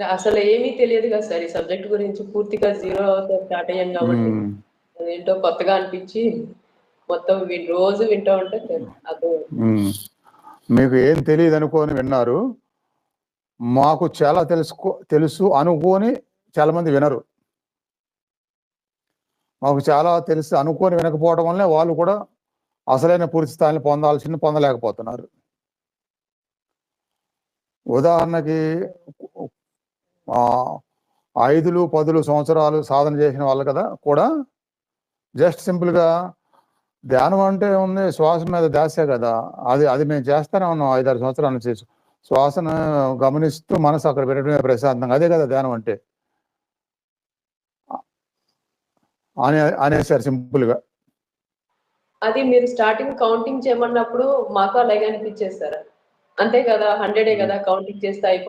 అసలు ఏమీ తెలియదు కదా సార్ ఈ సబ్జెక్ట్ గురించి పూర్తిగా జీరో స్టార్ట్ అయ్యాను కాబట్టి. ఏంటో కొత్తగా అనిపించి మొత్తం రోజు వింటూ ఉంటే. మీకు ఏం తెలియదు అనుకోని విన్నారు. మాకు చాలా తెలుసుకో తెలుసు అనుకోని చాలా మంది వినరు. మాకు చాలా తెలుసు అనుకోని వినకపోవడం వల్లే వాళ్ళు కూడా అసలైన పూర్తి స్థాయిని పొందాల్సింది పొందలేకపోతున్నారు. ఉదాహరణకి ఐదులు పదులు సంవత్సరాలు సాధన చేసిన వాళ్ళు కదా కూడా జస్ట్ సింపుల్గా ధ్యానం అంటే ఉంది శ్వాస మీద దాసే కదా. అది అది మేము చేస్తానే ఉన్నాం ఐదారు సంవత్సరాల నుంచి. శ్వాసను గమనిస్తూ మనసు అక్కడ పెట్టడమే ప్రశాంతంగా. అదే కదా ధ్యానం అంటే. అనే అనేసారు సింపుల్గా. అది మీరు స్టార్టింగ్ కౌంటింగ్ చేయమన్నప్పుడు మాకు అలాగే అనిపించేది అంతే కదా హండ్రెడే కదా కౌంటింగ్ చేస్తే